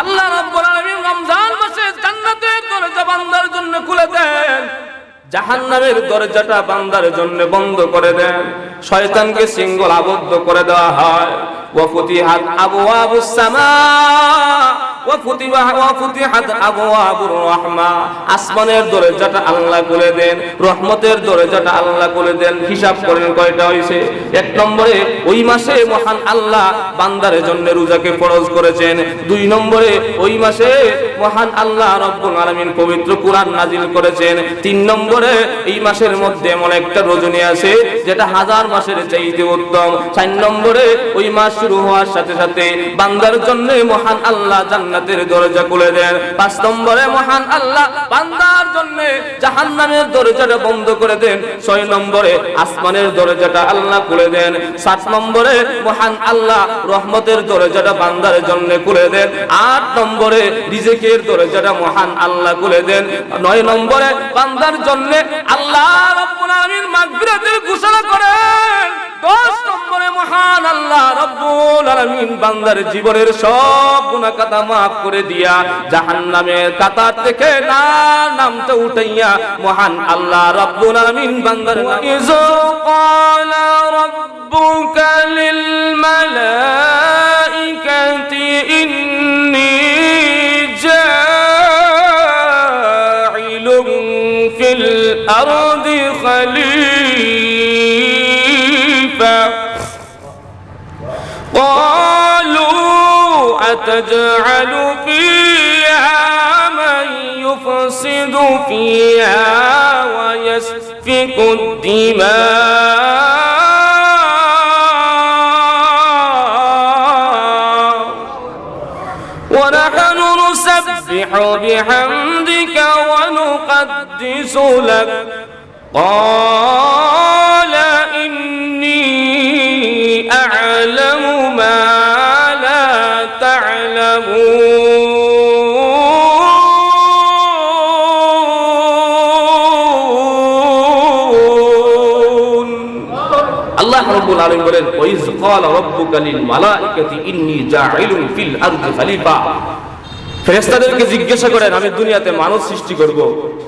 আল্লাহ রাব্বুল আলামিন রমজান মাসে জান্নাতের দরজা বান্দার জন্য খুলে দেন। জাহান্নামের দরজাটা বান্দার জন্য বন্ধ করে দেন। শয়তানকে সিঙ্গল আবদ্ধ করে দেওয়া হয়। ওয়াফুতিহাত আবওয়াবুস সামা। আসমানের দরজাটা আল্লাহ দেন, রহমতের দরজাটা আল্লাহ দেন। হিসাব করেন কয়টা হইছে? এক নম্বরে, ওই মাসে মহান আল্লাহ বান্দারের জন্য রোজাকে ফরজ করেছেন। দুই নম্বরে, ওই মাসে মহান আল্লাহ রব্বুল পবিত্র কোরআন নাজিল করেছেন। তিন নম্বরে, এই মাসের মধ্যে এমন একটা রজনী আছে যেটা হাজার মাসের চাইতে উত্তম। চার নম্বরে, ওই মাস শুরু হওয়ার সাথে সাথে বান্দার জন্য মহান আল্লাহ জান্নাতের দরজা খুলে দেন। পাঁচ নম্বরে, মহান আল্লাহ বান্দার জন্য জাহান্নামের দরজাটা বন্ধ করে দেন। ছয় নম্বরে, আসমানের দরজাটা আল্লাহ খুলে দেন। সাত নম্বরে, মহান আল্লাহ রহমতের দরজাটা বান্দার জন্য খুলে দেন। আট নম্বরে, রিজেকের দরজাটা মহান আল্লাহ খুলে দেন। নয় নম্বরে, বান্দার জন্য আল্লাহ রব্বুল আলামিন মাগফিরাতের ঘোষণা করেন। দশ নম্বরে মহান আল্লাহ রব্বুল আলমিন বান্দার জীবনের সব গুণা কাতা মাফ করে দিয়া জাহান জাহান্নামের কাতার থেকে না নামতে উঠাইয়া মহান আল্লাহ রব্বুল আলমিন বান্দার ইযু ক্বালা রাব্বুকা লিল মালাইকা أتجعل فيها من يفسد فيها ويسفك الدماء. ونحن نسبح بحمدك ونقدس لك. قال আল্লাহ রাব্বুল আলামিন বলেন ওয়াইজ ক্বালা রাব্বুকা লিল মালাইকাতি ইন্নী জাইলুন ফিল আরদি খলিফা ফেরেস্তাদেরকে জিজ্ঞাসা করেন, আমি দুনিয়াতে মানুষ সৃষ্টি করব?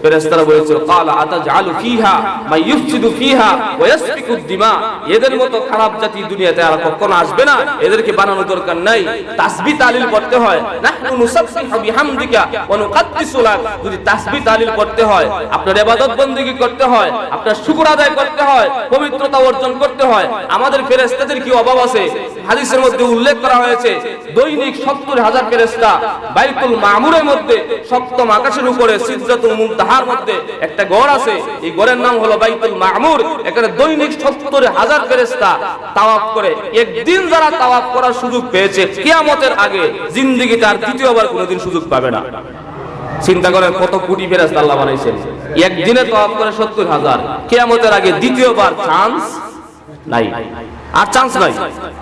ফেরেস্তারা বলেছে কাল আতা জালু ফিহা বা ইউফসিদু ফিহা ওয়া ইয়াসফিকু দিমা এদের মতো খারাপ জাতি দুনিয়াতে আর কখনো আসবে না। এদেরকে বানানো দরকার নাই। তাসবিহ তালিল করতে হয়। নাহনু নুসাব্বিহু বিহামদিকা ওয়া নুকদ্দিসু লাক। যদি তাসবিহ তালিল করতে হয়, আপনার ইবাদত বندگی করতে হয়, আপনার শুকর আদায় করতে হয়, পবিত্রতা অর্জন করতে হয়, আমাদের ফেরেস্তাদের কি অভাব আছে? হাদিসের মধ্যে উল্লেখ করা হয়েছে, দৈনিক সত্তর হাজার ফেরেস্তা বাইতুল মামুরের মধ্যে, সপ্তম আকাশের উপরে সিদরাতুল মুনতাহার মধ্যে একটা গড় আছে। এই গড়ের নাম হলো বাইতুল মামুর। এখানে দৈনিক সত্তর হাজার ফেরেস্তা তাওয়াফ করে, একদিন যারা তাওয়াফ করার সুযোগ পেয়েছে, কিয়ামতের আগে জিন্দেগিতে তার দ্বিতীয়বার কোনোদিন সুযোগ পাবে না। চিন্তা করেন কত কোটি ফেরেশতা আল্লাহ বানাইছেন। একদিনে তওয়াফ করে সত্তর হাজার, কেয়ামতের আগে দ্বিতীয়বার চান্স নাই। আর চান্স নাই।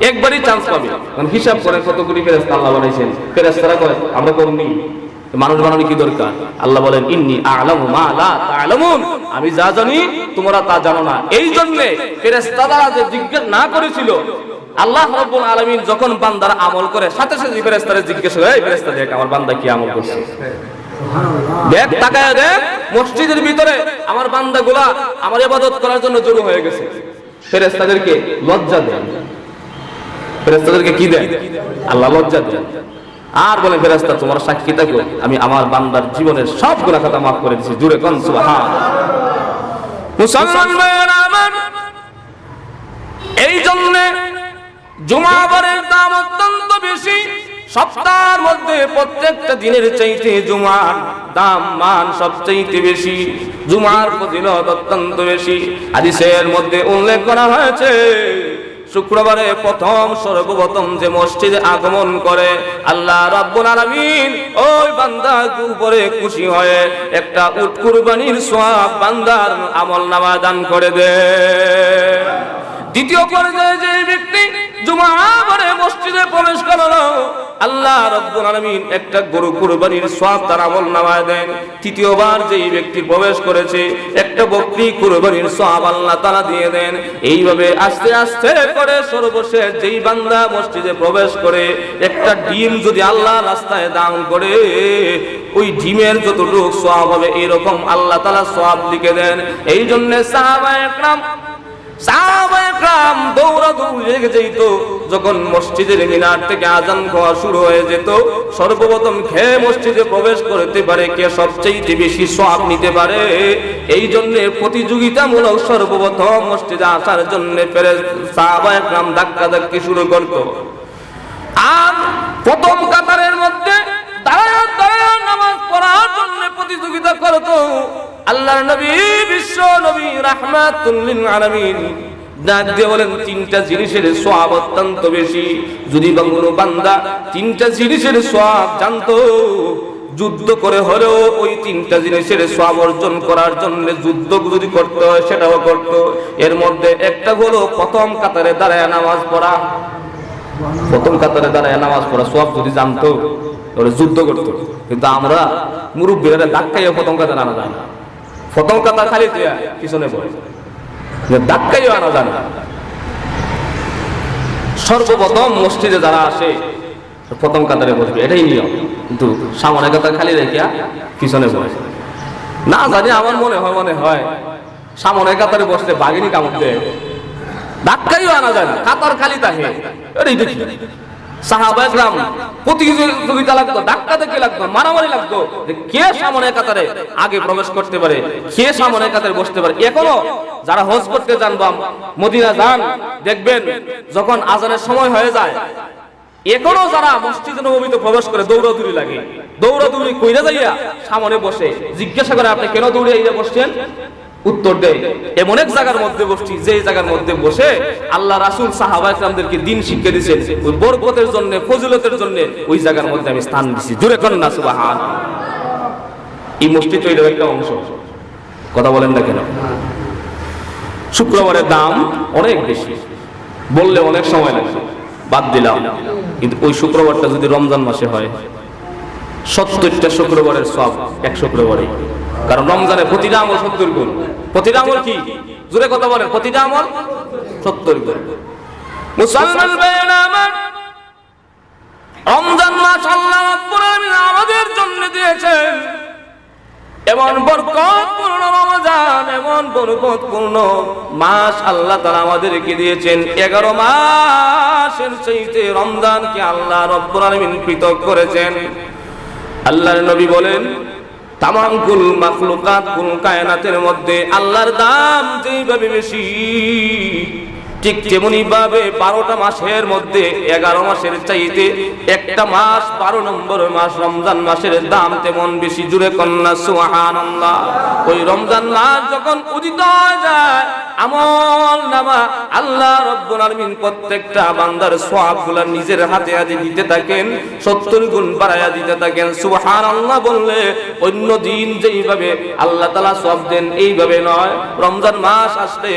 একবারই চান্স পাবে। কারণ হিসাব করেন কত কোটি ফেরেশতা আল্লাহ বানাইছেন। ফেরেশতারা কয়, আমরা করনি। মানুষ বানানো কি দরকার? আল্লাহ বলেন, ইন্নি আ'লামু মা লা তা'লামুন। আমি যা জানি, তোমরা তা জানো না। এই জন্য ফেরেশতারা যে জিজ্ঞেস না করেছিল, আল্লাহ রাব্বুল আলামিন যখন বান্দার আমল করে, সাথে সাথে ফেরেশতারা জিজ্ঞেস করে, এই ফেরেশতা দেখ, আমার বান্দা কি আমল করছে? দেখ, তাকায় দেখ, মসজিদের ভিতরে আমার বান্দাগুলা আমার ইবাদত করার জন্য জড়ো হয়ে গেছে। ফেরেশতাদেরকে লজ্জা দেন। ফেরেশতাদেরকে কি দেন? আল্লাহ লজ্জা দেন। আর বলে ফেরেশতা, তোমার সাক্ষী থাকো। আমি আমার বান্দার জীবনের সব গুনাহ খাতা মাফ করে দিয়েছি জুড়ে কোন, সুবহান। মুসলমান এই জন্য জুমাবারের দাম অত্যন্ত বেশি। সপ্তাহের মধ্যে প্রত্যেকটা দিনের চাইতে জুমার দাম মান সবচাইতে বেশি। জুমার ফজিলত অত্যন্ত বেশি। হাদিসের মধ্যে উল্লেখ করা হয়েছে, শুক্রবারে প্রথম সর্বপ্রথম যে মসজিদে আগমন করে, আল্লাহ রাব্বুল ওই বান্দার খুশি হয়ে একটা উট কুরবানির বান্দার আমল নামা দান করে দেয় দ্বিতীয় পর্যায়ে যে ব্যক্তি জুমাবারে মসজিদে প্রবেশ করল, আল্লাহ একটা গরু কুরবানির সওয়াব তার আমল নামায় দেন। তৃতীয়বার যেই ব্যক্তি প্রবেশ করেছে, একটা বকরি কুরবানির সওয়াব আল্লাহ তাআলা দিয়ে দেন। এইভাবে আস্তে আস্তে করে সর্বশেষ যেই বান্দা মসজিদে প্রবেশ করে, একটা ডিম যদি আল্লাহ রাস্তায় দান করে, ওই ডিমের যতটুকু সওয়াব হবে এরকম আল্লাহ তাআলা সওয়াব লিখে দেন। এই জন্য সাহাবায়ে একরাম যখন মসজিদের থেকে আজান খাওয়া শুরু হয়ে যেত, সর্বপ্রথম খেয়ে মসজিদে প্রবেশ করতে পারে কে সবচেয়ে বেশি সওয়াব নিতে পারে? এই জন্য প্রতিযোগিতামূলক সর্বপ্রথম মসজিদে আসার জন্য ফেরে সাহাবায়াম ধাক্কা ধাক্কি শুরু করতো। আর প্রথম কাতারের মধ্যে পড়ার জন্য প্রতিযোগিতা করতো। আল্লাহর নবী, বিশ্ব নবী, রাহমাতুল লিল আলামিন। ডাক দিয়ে বলেন, তিনটা জিনিসের সওয়াব অত্যন্ত বেশি। যদি বা বান্দা তিনটা জিনিসের সওয়াব জানতো, যুদ্ধ করে হলেও ওই তিনটা জিনিসের সওয়াব অর্জন করার জন্য যুদ্ধ যদি করতে হয়, সেটাও করত। এর মধ্যে একটা হলো, প্রথম কাতারে দাঁড়ায় নামাজ পড়া। প্রথম কাতারে দাঁড়ায় নামাজ পড়া সব যদি জানতো, তাহলে যুদ্ধ করতো। কিন্তু আমরা মুরব্বীরা ধাক্কাইয়া প্রথম কাতারে আনা। যায় না প্রথম কাতার খালি তুই পিছনে যে ধাক্কাইও আনা যায় না সর্বপ্রথম মসজিদে যারা আসে, প্রথম কাতারে বসবে, এটাই নিয়ম। কিন্তু সামনে কাতার খালি রেখে পিছনে বসে না জানি, আমার মনে হয় মনে হয় সামনে কাতারে বসলে বাঘিনী কামড় দেয়। ধাক্কাইও আনা যায় না কাতার খালি তাহে। যারা হজ করতে মদিনা যান, দেখবেন যখন আজানের সময় হয়ে যায়, এখনও যারা মসজিদ নবমীতে প্রবেশ করে, দৌড়াদৌড়ি লাগে। দৌড়াদৌড়ি কইরা যাইয়া সামনে বসে, জিজ্ঞাসা করে, আপনি কেন দৌড়ে বসছেন? উত্তর দেয় এমন এক জায়গার মধ্যে বসছি, যে জায়গার মধ্যে বসে আল্লাহ রাসুল সাহাবা ইকরামদেরকে দিন শিক্ষা দিয়েছেন ওই বরকতের জন্য, ফজিলতের জন্য ওই জায়গার মধ্যে আমি স্থান দিছি। জুড়ে করেন না, সুবহান। এই মসজিদ তো এটার একটা অংশ। কথা বলেন না কেন? শুক্রবারের দাম অনেক বেশি। বললে অনেক সময় লাগবে। বাদ দিলাম। কিন্তু ওই শুক্রবারটা যদি রমজান মাসে হয়, সত্তরটা শুক্রবারের সব এক শুক্রবারে কারণ রমজানে প্রতিটা আমল সত্তর গুণ। প্রতিটা আমল কি? জোরে কথা বলেন, প্রতিটা আমল সত্তর গুণ। মুসলমান আমার, রমজান মাস আল্লাহ রাব্বুল আমাদের জন্য দিয়েছেন। এমন বরকতপূর্ণ রমজান, এমন বরকতপূর্ণ মাস আল্লাহ তাআলা আমাদেরকে দিয়েছেন। 11 মাসের চাইতে রমজানকে আল্লাহ রব্বুল আলামিন পৃথক করেছেন। আল্লাহর নবী বলেন তামাম কুল মাখলুকাত কুল কায়নাতের মধ্যে আল্লাহর দাম যেইভাবে বেশি ঠিক তেমনি ভাবে বারোটা মাসের মধ্যে, এগারো মাসের চাইতে একটা মাস, বারো নম্বর মাস রমজান মাসের দাম তেমন বেশি। জুড়ে কন্যা সুহান ওই রমজান মাস যখন উদিত যায়, আমল নামা আল্লাহ রব্বুল আলামিন প্রত্যেকটা বান্দার সওয়াবগুলো নিজের হাতে হাতে দিতে থাকেন 70 গুণ বাড়ায়া দিতে থাকেন। সুহান আল্লাহ বললে, অন্য দিন যেইভাবে আল্লাহ তালা সব দেন, এইভাবে নয়। রমজান মাস আসলে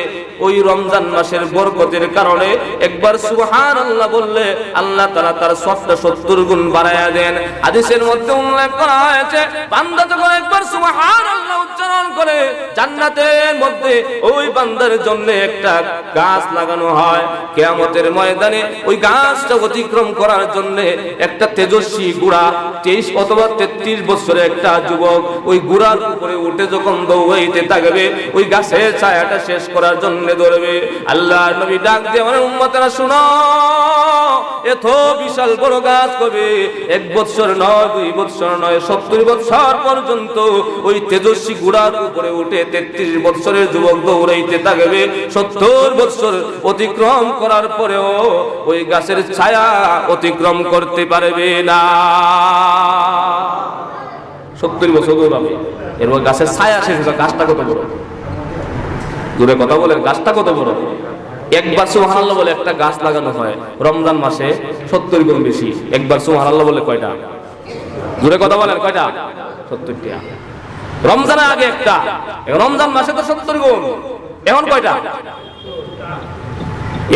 ওই রমজান মাসের বরকতের কারণে একবার সুবহানাল্লাহ বললে আল্লাহ তাআলা তার সবটা 70 গুণ বাড়ায়া দেন। হাদিসের মধ্যে উল্লেখ করা হয়েছে, বান্দা যখন একবার সুবহানাল্লাহ উচ্চারণ করে, জান্নাতের মধ্যে ওই বান্দার জন্য একটা গাছ লাগানো হয়। কেয়ামতের ময়দানে ওই গাছটা অতিক্রম করার জন্য একটা তেজস্বী গুড়া, তেইশ অথবা তেত্রিশ বছরের একটা যুবক ওই গুড়ার উপরে উঠে যখন দৌড়াইতে থাকবে, ওই গাছের ছায়াটা শেষ করার জন্য ধরবে আল্লাহ নবী ডাক দিয়ে আমার উম্মতেরা শুনো, এত বিশাল বড় গাছ কবে? এক বৎসর নয়, দুই বৎসর নয়, সত্তর বৎসর পর্যন্ত ওই তেজস্বী গুড়ার উপরে উঠে তেত্রিশ বৎসরের যুবক দৌড়াইতে থাকবে। সত্তর বৎসর অতিক্রম করার পরেও ওই গাছের ছায়া অতিক্রম করতে পারবে না। সত্তর বছর দৌড়াবে এরপর গাছের ছায়া শেষ গাছটা কত বড়? দূরে কথা বলে গাছটা কত বড়? একবার বলে একটা গাছ লাগানো হয়, রমজান মাসে সত্তর গুণ বেশি। একবার বলে কয়টা? কথা বলেন, কয়টা? সত্তরটা। রমজানের আগে একটা রমজান মাসে তো সত্তর গুণ। এখন কয়টা?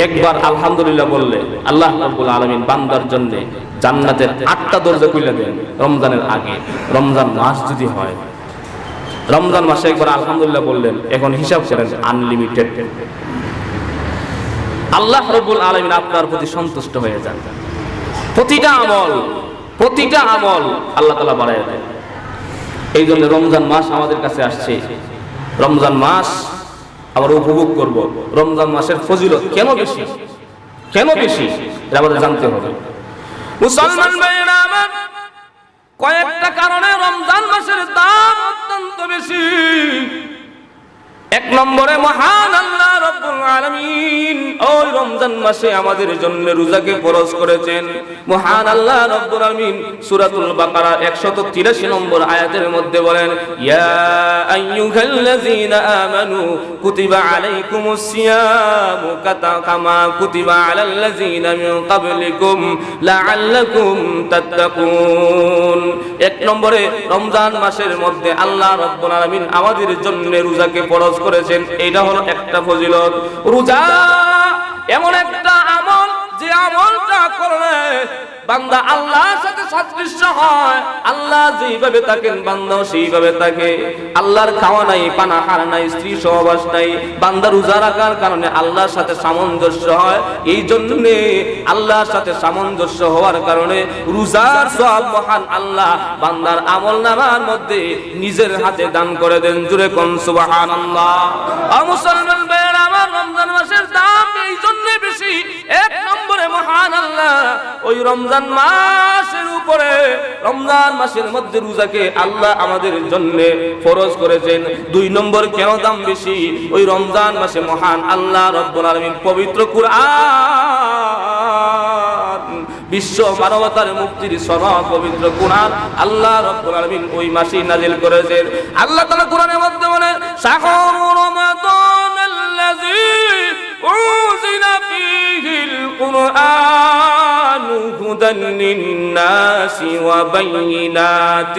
একবার আলহামদুলিল্লাহ বললে, আল্লাহ রাব্বুল আলামিন বান্দার জন্য জান্নাতের আটটা দরজা খুলে দেন রমজানের আগে। রমজান মাস যদি হয়, রমজান মাসে একবার আলহামদুলিল্লাহ বললেন, এখন হিসাব করেন আনলিমিটেড আল্লাহ রব্বুল আলামিন আপনার প্রতি সন্তুষ্ট হয়ে যান। প্রতিটা আমল প্রতিটা আমল আল্লাহ তালা বাড়াই দেন। এই জন্য রমজান মাস আমাদের কাছে আসছে। রমজান মাস আমরা উপভোগ করব। রমজান মাসের ফজিলত কেন বেশি? কেন বেশি? আমাদের জানতে হবে। মুসলমান কয়েকটা কারণে রমজান মাসের দাম অত্যন্ত বেশি। এক নম্বরে, মহান আল্লাহ রব্বুল আলামিন, ওই রমজান মাসে আমাদের জন্য রোজাকে ফরজ করেছেন। মহান আল্লাহ রব্বুল আলামিন সূরাতুল বাকারা 183 নম্বর আয়াতের মধ্যে বলেন, ইয়া আইয়ুহাল্লাযীনা আমানু কুতিবা আলাইকুমুস সিয়ামু কাতা কামা কুতিবা আলাল্লাযীনা মিন ক্বাবলিকুম লাআল্লাকুম তাত্তাকুন। এক নম্বরে, রমজান মাসের মধ্যে আল্লাহ রব্বুল আলামিন আমাদের জন্য রোজাকে ফরজ করেছেন এটা হলো একটা ফজিলত। রোজা এমন একটা আমল যে আমলটা করলে বান্দা আল্লাহর সাথে সাদৃশ্য হয়। আল্লাহ যেইভাবে থাকেন বান্দা সেইভাবে থাকে। আল্লাহর খাওয়া নাই, পানা, হারা নাই, স্ত্রী সহবাস নাই, বান্দা রোজা রাখার কারণে আল্লাহর সাথে সামঞ্জস্য হয়। এই জন্যে আল্লাহর সাথে সামঞ্জস্য হওয়ার কারণে রোজার সব মহান আল্লাহ বান্দার আমল নামার মধ্যে নিজের হাতে দান করে দেন। জুড়ে কোন সুবাহান আল্লাহ মুসলমান ভাইয়েরা, আমার রমজান মাসের দাম এই জন্য বেশি। এক ওই রমজান মাসের উপরে, রমজান মাসের মধ্যে রোজাকে আল্লাহ আমাদের জন্য ফরজ করেছেন। দুই নম্বর কেন দাম বেশি? ওই রমজান মাসে মহান আল্লাহ রব্বুল পবিত্র কুরআন, বিশ্ব মানবতার মুক্তির সনদ পবিত্র কোরআন আল্লাহ রব্বুল আলামিন ওই মাসেই নাজিল করেছেন। আল্লাহ তাআলা কোরআনের মধ্যে বলেন শাহরু রমাদান আল্লাযী أنزل فيه القرآن هدى للناس وبينات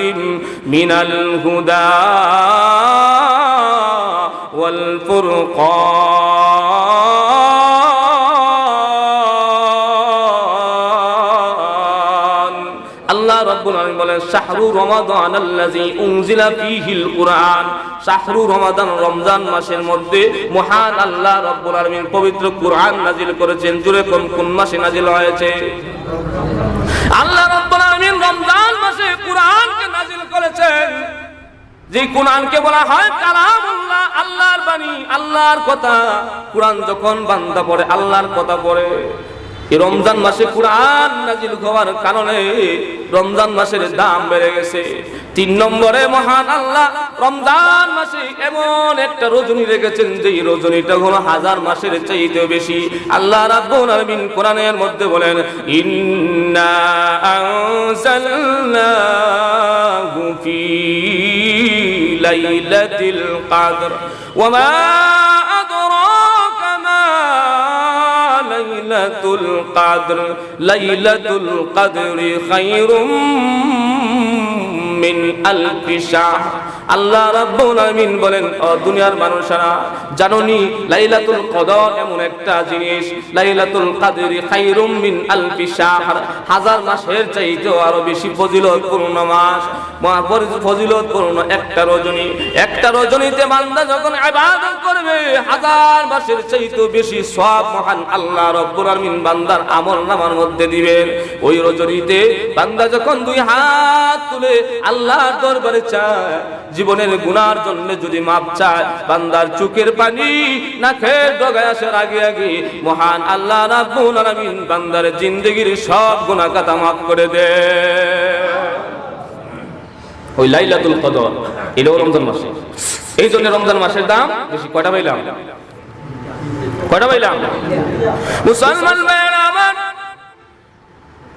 من الهدى والفرقان. শাহরু কুরআন। রমাদান রমজান মাসের মধ্যে মহান আল্লাহ পবিত্র নাজিল করেছেন। মাসে নাজিল হয়েছে? রমজান মাসে নাজিল করেছেন। যে বলা হয় আল্লাহর আল্লাহর কথা। কোরআন যখন বান্দা পড়ে, আল্লাহর কথা পড়ে। রমজান মাসে কোরআন নাজিল হওয়ার কারণে রমজান মাসের দাম বেড়ে গেছে। তিন নম্বরে, মহান আল্লাহ, রমজান মাসে এমন একটা রজনী রেখেছেন যে রজনীটা কোন হাজার মাসের চাইতে বেশি। আল্লাহ রাব্বুল কোরআনের মধ্যে বলেন, ইন্না ليلة القدر ليلة القدر خير من ألف شهر. আল্লাহ রাব্বুল আলামিন বলেন, ও দুনিয়ার মানুষেরা, জানোনি লাইলাতুল কদর এমন একটা জিনিস, লাইলাতুল কদরি খায়রুম মিন আলফি শাহর, হাজার মাসের চাইতেও আরও বেশি ফজিলতপূর্ণ মাস মহা ফজিলতপূর্ণ একটা রজনী। একটা রজনীতে বান্দা যখন ইবাদত করবে, হাজার মাসের চাইতেও বেশি সব মহান আল্লাহ রব্বুল আলামিন বান্দার আমল নামার মধ্যে দিবেন। ওই রজনীতে বান্দা যখন দুই হাত তুলে আল্লাহর দরবারে চায় জীবনের গুনার জন্য যদি মাপ চায়, বান্দার চোখের পানি না খেয়ে ডগায় আসার আগে আগে মহান আল্লাহ রাব্বুল আলামিন বান্দার জিন্দগির সব গুনাহ কাতা মাফ করে দে। ওই লাইলাতুল কদর, এটাও রমজান মাসে। এই জন্য রমজান মাসের দাম বেশি। কয়টা পাইলাম? কয়টা পাইলাম? মুসলমান ভাইয়েরা আমার,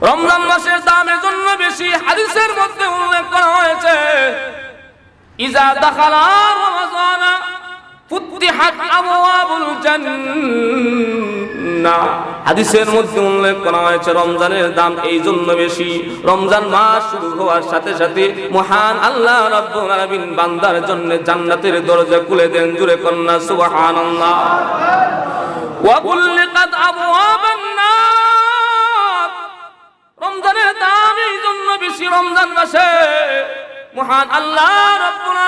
রমজান মাসের দাম এজন্য বেশি। হাদিসের মধ্যে উল্লেখ করা হয়েছে ইজা দাখালা রমাজানা ফুতিহাত আবওয়াবুল জান্নাহ। হাদিসের মধ্যে উল্লেখ করা হয়েছে, রমজানের দাম এই জন্য বেশি। রমজান মাস শুরু হওয়ার সাথে সাথে মহান আল্লাহ রাব্বুল বান্দার জন্য জান্নাতের দরজা খুলে দেন, জুড়ে কন্যা, সুবহানাল্লাহ। ওয়া কুল্লিকাত আবওয়াবান রমজানের দাম এই জন্য বেশি রমজান মাসে। মহান আল্লাহ রব্বুল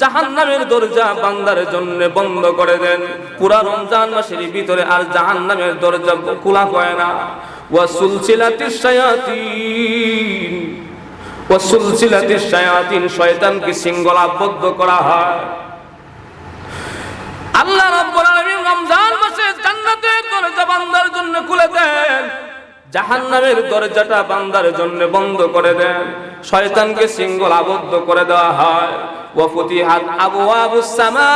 জাহান্নামের দরজা বান্দার জন্য বন্ধ করে দেন। পুরা রমজান মাসের ভিতরে আর জাহান্নামের দরজা খোলা হয় না। করা হয়। আল্লাহ রাব্বুল রমজান মাসে জান্নাতের দরজা বান্দার জন্য খুলে দেন। জাহান্নামের দরজাটা বান্দার জন্য বন্ধ করে দেন শয়তানকে সিঙ্গল আবদ্ধ করে দেওয়া হয়। ওয়া আবু আবু সামা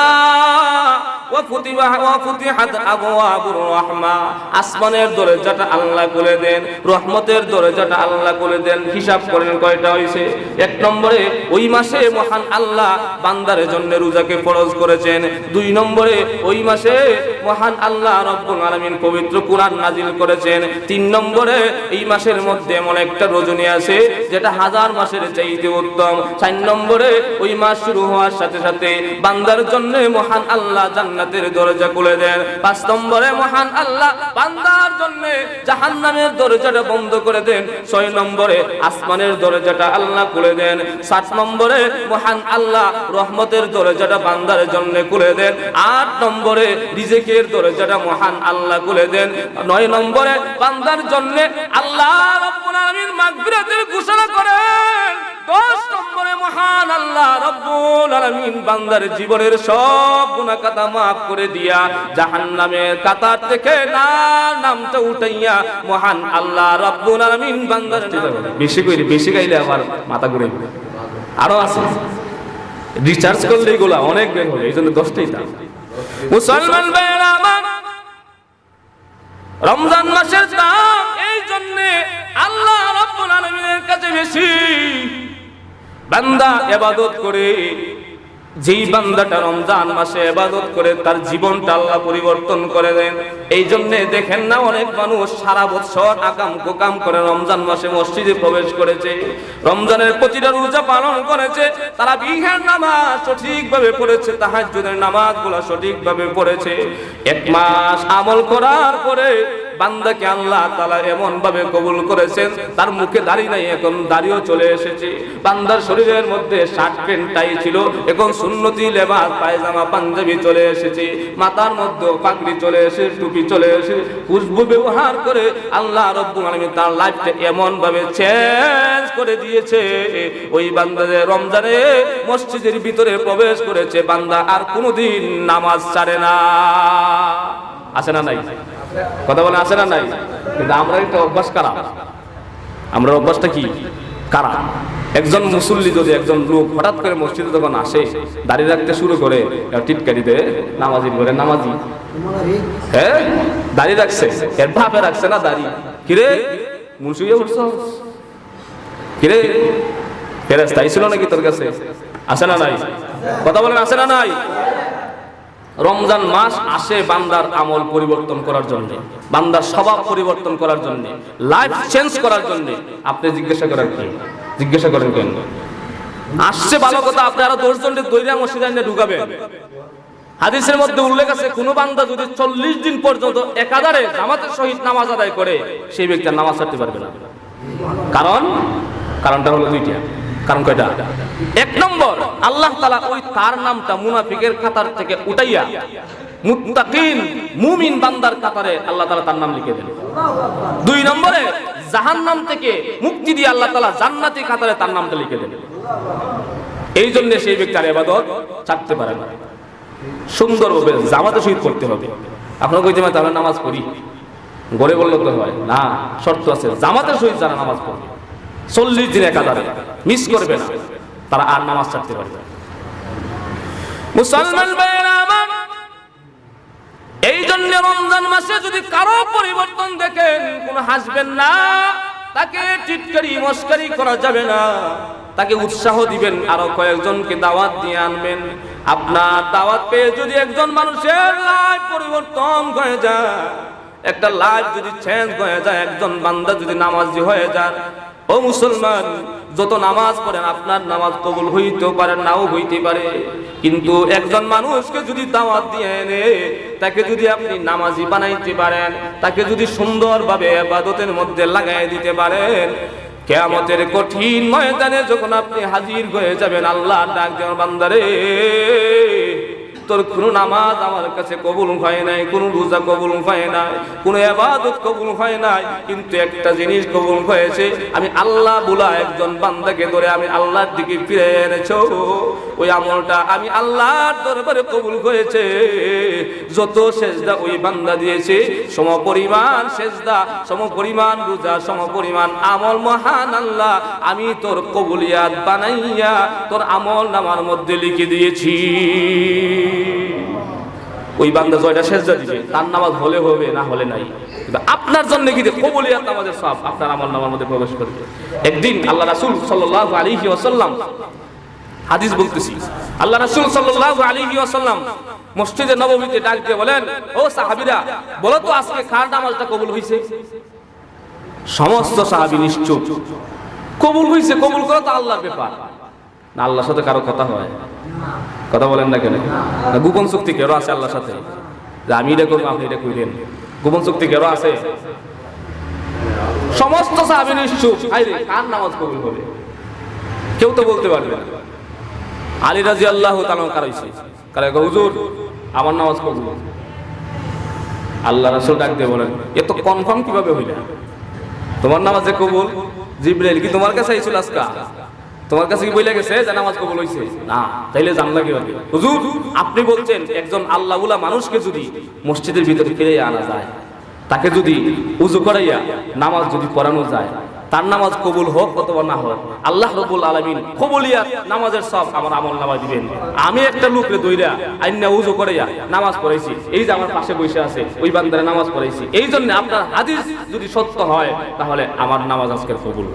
আসমানের দরজাটা আল্লাহ দেন, রহমতের দরজাটা আল্লাহ দেন। হিসাব করেন কয়টা হইছে? এক নম্বরে, ওই মাসে মহান আল্লাহ জন্য রোজাকে ফরজ করেছেন। দুই নম্বরে, ওই মাসে মহান আল্লাহ পবিত্র কোরআন নাজিল করেছেন। তিন নম্বরে, এই মাসের মধ্যে এমন একটা রজনী আছে, যেটা হাজার মাসের চাইতে উত্তম। চার নম্বরে, ওই মাস শুরু হওয়ার সাথে সাথে বান্দার জন্য মহান আল্লাহ জান্নাতের দরজা খুলে দেন। পাঁচ নম্বরে মহান আল্লাহ বান্দার জন্য জাহান্নামের দরজাটা বন্ধ করে দেন। ছয় নম্বরে আসমানের দরজাটা আল্লাহ খুলে দেন। সাত নম্বরে মহান আল্লাহ রহমতের দরজাটা বান্দার জন্য খুলে দেন। আট নম্বরে রিজেকের দরজাটা মহান আল্লাহ খুলে দেন। নয় নম্বরে বান্দার জন্য আল্লাহ রব্বুল আলামিন মাগফিরাতের ঘোষণা করেন। বেশি মাথা ঘুরে আরও আছে। রিচার্জ করলে এগুলা অনেক এই জন্য দশটাই দাম। মুসলমান রমজান মাসের দাম এই জন্য বান্দা এবাদত করে, যেই বান্দাটা রমজান মাসে এবাদত করে, তার জীবনটা আল্লাহ পরিবর্তন করে দেন। এই জন্যে দেখেন না অনেক মানুষ সারা বছর আকাম কোকাম করে রমজান মাসে মসজিদে প্রবেশ করেছে, রমজানের প্রতিটা রোজা পালন করেছে, তারা বিহের নামাজ সঠিকভাবে পড়েছে তাহার নামাজগুলো সঠিকভাবে পড়েছে। এক মাস আমল করার পরে বান্দাকে আল্লাহ তালা এমন ভাবে কবুল করেছেন, তার মুখে দাড়ি নাই, এখন দাড়িও চলে এসেছে। বান্দার শরীরের মধ্যে শার্ট প্যান্ট টাই ছিল, এখন সুন্নতি, লেবাস, পায়জামা, পাঞ্জাবি চলে এসেছে, মাথার মধ্যে পাগড়ি চলে এসে, টুপি চলে এসে, খুশবু ব্যবহার করে আল্লাহ রব্বুল আলামিন তার লাইফটা এমন ভাবে চেঞ্জ করে দিয়েছে। ওই বান্দাদের রমজানে মসজিদের ভিতরে প্রবেশ করেছে, বান্দা আর কোনোদিন নামাজ ছাড়ে না। আছে না নাই? কথা বলে আছে না নাই? কিন্তু আমরা একটা অভ্যাস কারা? আমরা অভ্যাসটা কি? কারা? একজন মুসল্লি যদি একজন লোক হঠাৎ করে মসজিদে যখন আসে দাঁড়িয়ে রাখতে শুরু করে টিটকারি দেয় নামাজি করে নামাজি। হ্যাঁ? দাঁড়িয়ে রাখছে। এর ভাবে রাখছে না দাঁড়ি। কিরে? মুন্সিয়ে উঠছ। কিরে? ফেরেস তাই ছিল নাকি তোর কাছে? আছে না নাই? কথা বলেন আছে না নাই? রমজান মাস আসে বান্দার আমল পরিবর্তন করার জন্য, বান্দার স্বভাব পরিবর্তন করার জন্য লাইফ চেঞ্জ করার জন্য। আপনি জিজ্ঞাসা করেন কি? জিজ্ঞাসা করেন কেন? আসছে ভালো কথা, আপনি আরও দশ দৈরিয়া মসজিদে এনে ঢুকাবেন। হাদিসের মধ্যে উল্লেখ আছে, কোন বান্দা যদি চল্লিশ দিন পর্যন্ত একাধারে জামাতের সহিত নামাজ আদায় করে, সেই ব্যক্তি নামাজ ছাড়তে পারবে না। কারণ? কারণটা হলো দুইটা। কারণ কয়টা? এক নম্বর, আল্লাহ তালা ওই তার নামটা মুনাফিকের খাতার থেকে উঠাইয়া মুত্তাকিন, মুমিন বান্দার কাতারে আল্লাহ তালা তার নাম লিখে দেন। দুই নম্বরে, জাহান্নাম থেকে মুক্তি দিয়ে আল্লাহ তালা জান্নাতি কাতারে তার নামটা লিখে দেন। এই জন্য সেই ব্যক্তি আর এবাদত ছাড়তে পারে না। সুন্দরভাবে জামাতে শহীদ করতে হবে। আপনার কইতে তাহলে নামাজ পড়ি। গড়ে বললে তো হয়। না, শর্ত আছে, জামাতের সহিত যারা নামাজ পড়বে চল্লিশ দিন একাধারে। মিস করবে না। তারা আর নামাজ ছাড়তে পারবে মুসলমান এই জন্য রমজান মাসে যদি কারও পরিবর্তন দেখেন, কোনো হাসবেন না, তাকে টিটকারি, মস্কারি করা যাবে না। তাকে উৎসাহ দিবেন, আরও কয়েকজনকে দাওয়াত দিয়ে আনবেন। আপনার দাওয়াত পেয়ে যদি একজন মানুষের লাইফ পরিবর্তন হয়ে যায়, একটা লাইফ যদি চেঞ্জ হয়ে যায়, একজন বান্দা যদি নামাজি হয়ে যায় ও মুসলমান, যত নামাজ পড়েন, আপনার নামাজ কবুল হইতেও পারে, নাও হইতে পারে। কিন্তু একজন মানুষকে যদি দাওয়াত দিয়ে এনে, তাকে যদি আপনি নামাজি বানাইতে পারেন, তাকে যদি সুন্দরভাবে আবাদতের মধ্যে লাগাই দিতে পারেন, কেয়ামতের কঠিন ময়দানে যখন আপনি হাজির হয়ে যাবেন আল্লাহ ডাক দেওয়ার বান্দারে তোর কোনো নামাজ আমার কাছে কবুল হয় নাই, কোনো রোজা কবুল হয় নাই, কোনো এবাদত কবুল হয় নাই, কিন্তু একটা জিনিস কবুল হয়েছে, আমি আল্লাহ বলা একজন বান্দাকে ধরে আমি আল্লাহর দিকে ফিরে এনেছো। ওই আমলটা আমি আল্লাহর দরবারে কবুল হয়েছে। যত সেজদা ওই বান্দা দিয়েছে সম পরিমাণ সেজদা সম পরিমাণ রোজা সম পরিমাণ আমল, মহান আল্লাহ, আমি তোর কবুলিয়াত বানাইয়া তোর আমল নামার মধ্যে লিখে দিয়েছি। ওই বান্দা জয়টা সেজদা দিবে। তার নামাজ হলে হবে, না হলে নাই। আপনার জন্য কি কবুলিয়াত নামাজের সব আপনার আমল নামার মধ্যে প্রবেশ করবে। একদিন আল্লাহ রাসূল সাল্লাল্লাহু আলাইহি ওয়াসাল্লাম হাদিস বলতেছি, আল্লাহ রাসূল সাল্লাল্লাহু আলাইহি ওয়াসাল্লাম মসজিদে নববীতে ডাক দিয়ে বলেন, ও সাহাবীরা, বলো তো আজকে কার নামাজটা কবুল হইছে? সমস্ত সাহাবী নিশ্চুপ। কবুল হইছে, কবুল করা তো আল্লাহর ব্যাপার। না, আল্লাহর সাথে কারও কথা হয়। কথা বলেন না কেন? গোপন শক্তি কেউ আছে আল্লাহর সাথে? যে আমি এটা করব, আপনি এটা কইলেন গোপন চুক্তি কেউ আছে? সমস্ত সাহাবী নিশ্চুপ। কার নামাজ কবুল হবে? কেউ তো বলতে পারবে না। আলী রাজি আল্লাহ তালাম কারাইছে কারা হুজুর, আমার নামাজ কবুল আল্লাহ রাসূল ডাক দিয়ে বলেন, এ তো কনফার্ম কীভাবে হইল? তোমার নামাজে কবুল? জিব্রাইল কি তোমার কাছে আইছিল আজকা? তোমার কাছে কি বইলা গেছে যে নামাজ কবুল হইছে? না, তাইলে জানলা কি হবে? হুজুর, আপনি বলছেন একজন আল্লাহওয়ালা মানুষকে যদি মসজিদের ভিতরে ফিরে আনা যায়, তাকে যদি উজু করাইয়া নামাজ যদি পড়ানো যায়, তার নামাজ কবুল হোক অথবা না হোক, আল্লাহ রবুল আলমিন কবুলিয়া নামাজের সব আমার আমল নামাজ দিবেন। আমি একটা লোকরে দইরা আইনা উজু করাইয়া নামাজ পড়াইছি, এই যে আমার পাশে বসে আছে, ওই বান্দারে নামাজ পড়াইছি, এই জন্য আপনার হাদিস যদি সত্য হয়, তাহলে আমার নামাজ আজকের কবুল।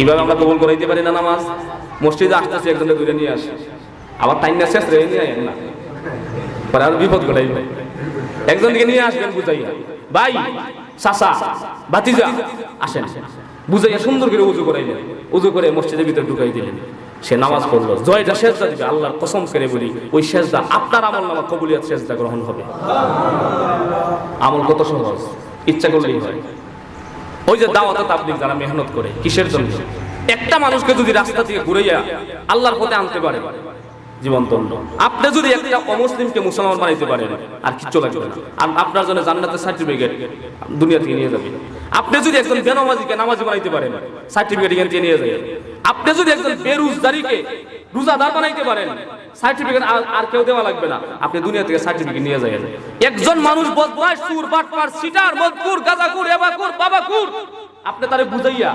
এইভাবে আমরা কবুল করাইতে পারি না নামাজ? মসজিদে আসতেছি একজনের দূরে নিয়ে আসি। আবার টাইম না শেষ রেখে নিয়ে না। পরে আর বিপদ ঘটাই একজনকে নিয়ে আসবেন, বুঝাইয়া। ভাই, চাচা, ভাতিজা, আসেন। বুঝাইয়া সুন্দর করে উজু করাইলেন। উজু করে মসজিদের ভিতরে ঢুকাই দিলেন। সে নামাজ পড়ল। জয়টা শেষদা দিবে, আল্লাহর কসম করে বলি, ওই শেষদা আপনার আমল নামা কবুলিয়াত শেষদা গ্রহণ হবে। আমল কত সহজ? ইচ্ছা করলেই হয়। ওই যে দাওয়াত তাবলিগ যারা মেহনত করে, কিসের জন্য? একটা মানুষকে যদি রাস্তা থেকে ঘুরাইয়া আল্লাহর পথে আনতে পারে জীবন দণ্ড আপনি যদি একটা অমুসলিমকে মুসলমান বানাইতে পারেন, আর কিচ্ছু লাগবে না। আর আপনার জন্য জান্নাতের সার্টিফিকেট দুনিয়া থেকে নিয়ে যাবে। আপনি যদি একজন বেনামাজিকে নামাজি বানাইতে পারেন সার্টিফিকেট এখান থেকে নিয়ে যাবেন আপনি যদি একজন বেরুজদারিকে রোজাদার বানাইতে পারেন। সার্টিফিকেট আর কেউ দেওয়া লাগবে না। আপনি দুনিয়া থেকে সার্টিফিকেট নিয়ে যাবেন একজন মানুষ বদমাশ সুর বাটপার, সিটার, মদকুর, গাজাকুর, এবাকুর, বাবাকুর, আপনি তারে বুঝাইয়া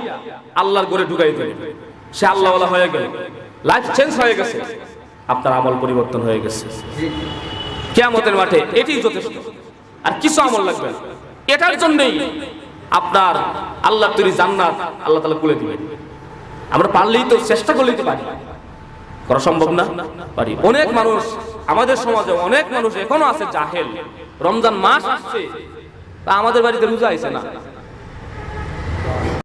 আল্লাহর ঘরে ঢুকাই দেবেন সে আল্লাহওয়ালা হয়ে গেল। লাইফ চেঞ্জ হয়ে গেছে। আপনার আমল পরিবর্তন হয়ে গেছে। কেয়ামতের মাঠে এটি যথেষ্ট। আর কিছু আমল লাগবে। এটার জন্যই আপনার আল্লাহ তৈরি জান্নাত আল্লাহ তালা খুলে দিবেন। আমরা পারলেই তো চেষ্টা করলেই তো পারি। করা সম্ভব না? পারি অনেক মানুষ আমাদের সমাজে অনেক মানুষ এখনও আছে জাহেল। রমজান মাস আসছে তা আমাদের বাড়িতে রোজা আইছে না।